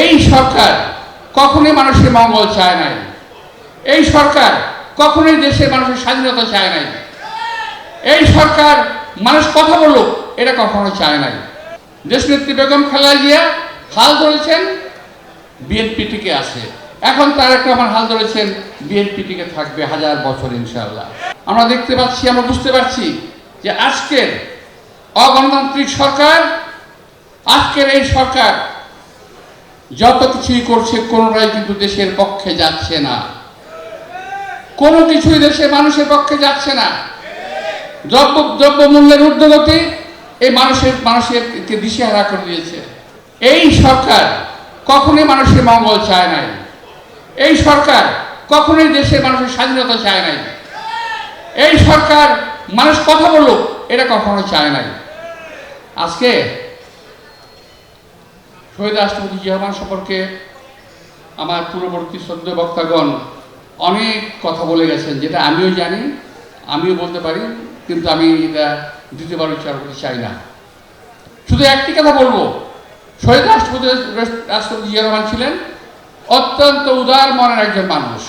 এই সরকার কখনোই মানুষের মঙ্গল চায় নাই। এই সরকার কখনোই দেশের মানুষের স্বাধীনতা চায় নাই। এই সরকার মানুষ কথা বলুক, এটা কখনো চায় নাই। দেশ দেশনেত্রী বেগম খালেদা জিয়া হাল ধরেছেন বিএনপি টিকে আছে। এখন তারেক রহমান হাল ধরেছেন বিএনপি টিকে থাকবে হাজার বছর ইনশাল্লাহ আমরা দেখতে পাচ্ছি, আমরা বুঝতে পারছি যে আজকের অগণতান্ত্রিক সরকার, আজকের এই সরকার যত কিছুই করছে, কোনোটাই কিন্তু দেশের পক্ষে যাচ্ছে না। কোনো কিছুই দেশের মানুষের পক্ষে যাচ্ছে না। দ্রব্য দ্রব্য মূল্যের ঊর্ধ্বগতি এই মানুষের, মানুষেরকে দিশেহারা করে দিয়েছে। এই সরকার কখনোই মানুষের মঙ্গল চায় নাই। এই সরকার কখনোই দেশের মানুষের স্বাধীনতা চায় নাই। এই সরকার মানুষ কথা বলুক, এটা কখনো চায় নাই। আজকে শহীদ রাষ্ট্রপতি জিয়া রহমান সম্পর্কে আমার পূর্ববর্তী সদ্য বক্তাগণ অনেক কথা বলে গেছেন, যেটা আমিও জানি, আমিও বলতে পারি, কিন্তু আমি এটা দ্বিতীয়বার উচ্চারণ করতে চাই না। শুধু একটি কথা বলব, শহীদ রাষ্ট্রপতি রাষ্ট্রপতি জিয়া রহমান ছিলেন অত্যন্ত উদার মনের একজন মানুষ।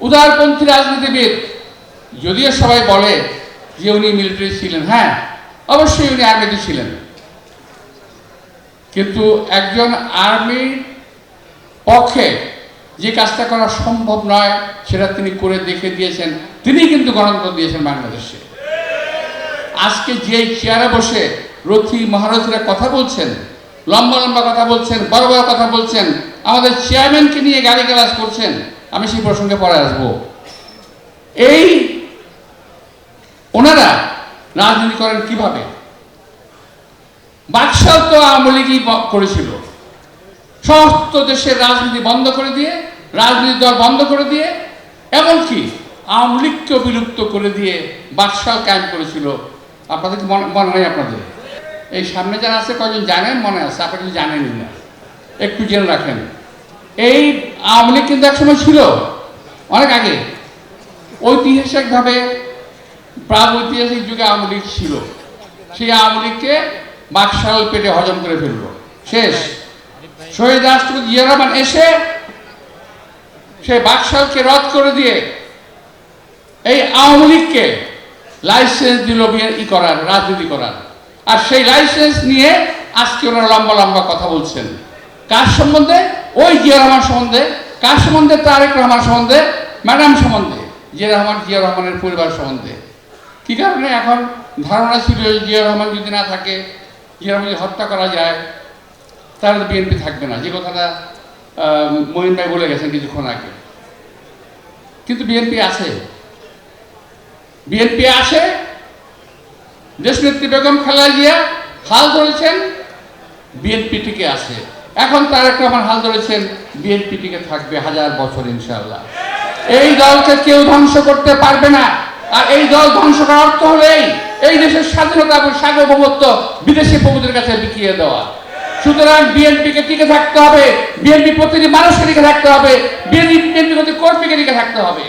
উদারপন্থী রাজনীতিবিদ, যদিও সবাই বলে যে উনি মিলিটারি ছিলেন হ্যাঁ অবশ্যই উনি আর্মিতে ছিলেন। কিন্তু একজন আর্মির পক্ষে যে কাজটা করা সম্ভব নয়, সেটা তিনি করে দেখে দিয়েছেন। তিনি কিন্তু গণতন্ত্র দিয়েছেন বাংলাদেশে। আজকে যে চেয়ারে বসে রথী মহারথীরা কথা বলছেন, লম্বা লম্বা কথা বলছেন, বড় বড় কথা বলছেন, আমাদের চেয়ারম্যানকে নিয়ে গালি গালাজ করছেন, আমি সেই প্রসঙ্গে পরে আসব। এই ওনারা রাজনীতি করেন কীভাবে? বাদশাহ তো আওয়ামী লীগই করেছিল। সমস্ত দেশের রাজনীতি বন্ধ করে দিয়ে, রাজনীতি দল বন্ধ করে দিয়ে, এমনকি আওয়ামী লীগকেও বিলুপ্ত করে দিয়ে বাদশাহ কায়েম করেছিল। আপনাদের কি মনে নেই আপনাদের? এই সামনে যারা আছে কয়জন জানেন? মনে আছে আপনারা কিছু জানেনই না। একটু জেনে রাখেন। এই আওয়ামী লীগ কিন্তু একসময় ছিল, অনেক আগে। ঐতিহাসিকভাবে প্রাগ ঐতিহাসিক যুগে আওয়ামী লীগ ছিল। সেই আওয়ামী লীগকে বাকশাল পেটে হজম করে ফেলল শেষ। শহীদ রাষ্ট্রপতি জিয়া রহমান এসে সেই বাকশালকে রদ করে দিয়ে এই আওয়ামী লীগকে লাইসেন্স দিল বিয়ে- ই করার, রাজনীতি করার। আর সেই লাইসেন্স নিয়ে আজকে ওনারা লম্বা লম্বা কথা বলছেন। কার সম্বন্ধে? ওই জিয়া রহমান সম্বন্ধে। কার সম্বন্ধে? তারেক রহমান সম্বন্ধে। ম্যাডাম সম্বন্ধে। জিয়া রহমান, জিয়া রহমানের পরিবার সম্বন্ধে। কি কারণে এখন ধারণা ছিল জিয়া রহমান যদি না থাকে? যদি হত্যা করা যায়, তাহলে বিএনপি থাকবে না। যে কথাটা মহিন ভাই বলে গেছেন কিছুক্ষণ আগে। কিন্তু বিএনপি আছে। বিএনপি আছে দেশনেত্রী বেগম খালেদা জিয়া হাল ধরেছেন, বিএনপি টিকে আছে। এখন তার একটা রহমান হাল ধরেছেন, বিএনপি টিকে থাকবে হাজার বছর, ইনশাআল্লাহ। এই দলকে কেউ ধ্বংস করতে পারবে না। আর এই দল ধ্বংস করার অর্থ হলেই এই দেশের স্বাধীনতা এবং সার্বভৌমত্ব বিদেশি প্রভুদের কাছে বিকিয়ে দেওয়া। সুতরাং বিএনপিকে টিকে থাকতে হবে, বিএনপি প্রতিটি মানুষকে টিকে থাকতে হবে, বিএনপি কর্মীকে টিকে থাকতে হবে।